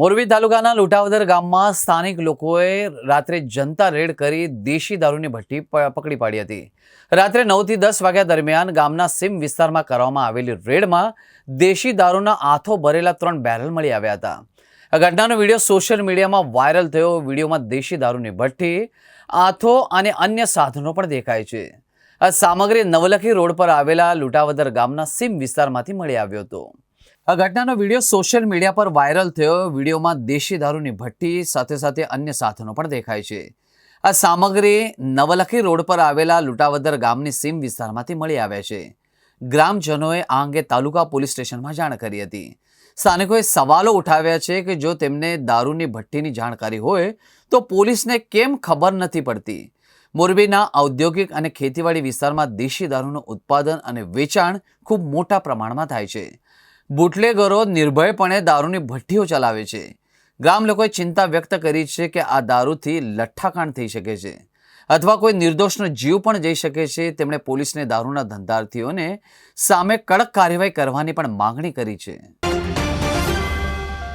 મોરબી તાલુકાના લુટાવદર ગામમાં સ્થાનિક લોકોએ રાત્રે જનતા રેડ કરી દેશી દારૂની ભઠ્ઠી પકડી પાડી હતી. રાત્રે નવથી દસ વાગ્યા દરમિયાન ગામના સીમ વિસ્તારમાં કરવામાં આવેલી રેડમાં દેશી દારૂના આથો ભરેલા ત્રણ બેરલ મળી આવ્યા હતા. આ ઘટનાનો વીડિયો સોશિયલ મીડિયામાં વાયરલ થયો. વિડીયોમાં દેશી દારૂની ભઠ્ઠી, આથો અને અન્ય સાધનો પણ દેખાય છે. આ સામગ્રી નવલખી રોડ પર આવેલા લુટાવદર ગામના સીમ વિસ્તારમાંથી મળી આવ્યો હતો. આ ઘટનાનો વીડિયો સોશિયલ મીડિયા પર વાયરલ થયો. વિડીયોમાં દેશી દારૂની ભઠ્ઠી, સાથે સાથે અન્ય સાધનો પણ દેખાય છે. આ સામગ્રી નવલખી રોડ પર આવેલા લુટાવદર ગામની સીમ વિસ્તારમાંથી મળી આવ્યા છે. ગ્રામજનોએ આ અંગે તાલુકા પોલીસ સ્ટેશનમાં જાણ કરી હતી. સ્થાનિકોએ સવાલો ઉઠાવ્યા છે કે જો તેમને દારૂની ભઠ્ઠીની જાણકારી હોય, તો પોલીસને કેમ ખબર નથી પડતી? મોરબીના ઔદ્યોગિક અને ખેતીવાડી વિસ્તારમાં દેશી દારૂનું ઉત્પાદન અને વેચાણ ખૂબ મોટા પ્રમાણમાં થાય છે. બુટલેગરો નિર્ભયપણે દારૂની ભઠ્ઠીઓ ચલાવે છે. ગામ લોકોએ ચિંતા વ્યક્ત કરી છે કે આ દારૂથી લઠ્ઠાકાંડ થઈ શકે છે. અથવા કોઈ નિર્દોષનો જીવ પણ જઈ શકે છે. તેમણે પોલીસને દારૂના ધંધાર્થીઓને સામે કડક કાર્યવાહી કરવાની પણ માંગણી કરી છે.